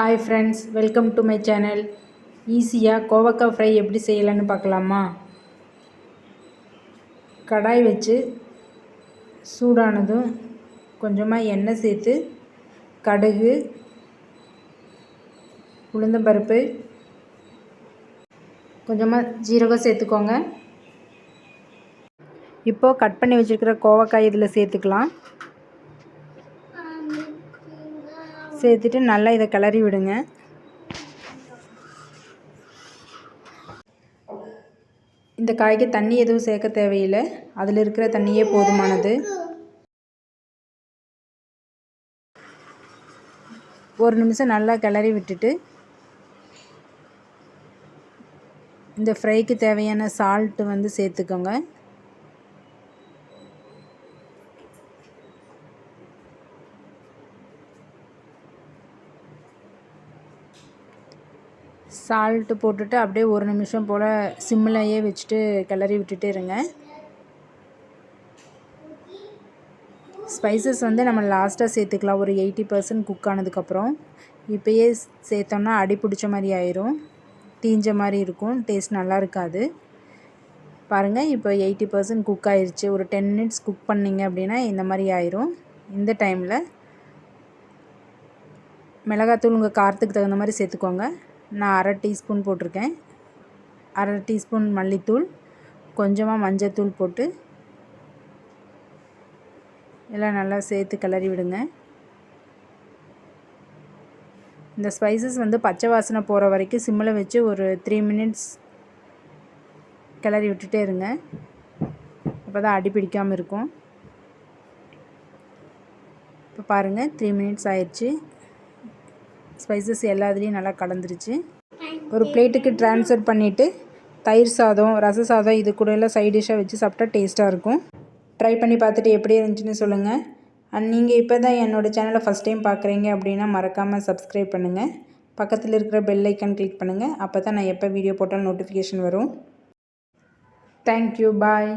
Hi friends welcome to my channel ஈஸியாக கோவக்காய் fry எப்படி செய்யலான்னு பார்க்கலாமா? கடாய் வச்சு சூடானதும் கொஞ்சமாக எண்ணெய் சேர்த்து கடுகு உளுந்தம்பருப்பு கொஞ்சமாக ஜீரகம் சேர்த்துக்கோங்க. இப்போது கட் பண்ணி வச்சுருக்கிற கோவக்காய் இதில் சேர்த்துக்கலாம். சேர்த்துட்டு நல்லா இதை கிளறி விடுங்க. இந்த காய்க்கு தண்ணி எதுவும் சேர்க்க தேவையில்லை. அதில் இருக்கிற தண்ணியே போதுமானது. ஒரு நிமிஷம் நல்லா கிளறி விட்டுட்டு இந்த ஃப்ரைக்கு தேவையான சால்ட்டு வந்து சேர்த்துக்கோங்க. சால்ட்டு போட்டுட்டு அப்படியே ஒரு நிமிஷம் போல் சிம்மிலையே வச்சுட்டு கிளறி விட்டுட்டு இருங்க. ஸ்பைசஸ் வந்து நம்ம லாஸ்ட்டாக சேர்த்துக்கலாம். ஒரு எயிட்டி பர்சன்ட் குக் ஆனதுக்கப்புறம். இப்போயே சேர்த்தோம்னா அடி பிடிச்ச மாதிரி ஆயிரும். தீஞ்ச மாதிரி இருக்கும். டேஸ்ட் நல்லா இருக்காது. பாருங்கள் இப்போ எயிட்டி பர்சன்ட் குக் ஆயிடுச்சு ஒரு டென் மினிட்ஸ் குக் பண்ணிங்க அப்படின்னா இந்த மாதிரி ஆயிரும். இந்த டைமில் மிளகாத்தூள் உங்கள் காரத்துக்கு தகுந்த மாதிரி சேர்த்துக்கோங்க. நான் அரை டீஸ்பூன் போட்டிருக்கேன். அரை டீஸ்பூன் மல்லித்தூள் கொஞ்சமாக மஞ்சத்தூள் போட்டு எல்லாம் நல்லா சேர்த்து கிளறி விடுங்க. இந்த ஸ்பைசஸ் வந்து பச்சை வாசனை போகிற வரைக்கும் சிம்மில் வச்சு ஒரு த்ரீ மினிட்ஸ் கிளறி விட்டுட்டே இருங்க. அப்போ தான் அடி பிடிக்காமல் இருக்கும். இப்போ பாருங்கள் த்ரீ மினிட்ஸ் ஆயிடுச்சு. ஸ்பைசஸ் எல்லாத்துலேயும் நல்லா கலந்துருச்சு. ஒரு பிளேட்டுக்கு ட்ரான்ஸ்ஃபர் பண்ணிவிட்டு தயிர் சாதம் ரச சாதம் இது கூட எல்லாம் சைட் டிஷ்ஷாக வச்சு சாப்பிட்டா டேஸ்ட்டாக இருக்கும். ட்ரை பண்ணி பார்த்துட்டு எப்படி இருந்துச்சுன்னு சொல்லுங்கள் அண்ட் நீங்கள் இப்போ தான் என்னோடய சேனலை ஃபஸ்ட் டைம் பார்க்குறீங்க அப்படின்னா மறக்காமல் சப்ஸ்கிரைப் பண்ணுங்கள் பக்கத்தில் இருக்கிற பெல் ஐக்கன் கிளிக் பண்ணுங்கள் அப்போ தான் நான் எப்போ வீடியோ போட்டாலும் நோட்டிஃபிகேஷன் வரும். Thank you bye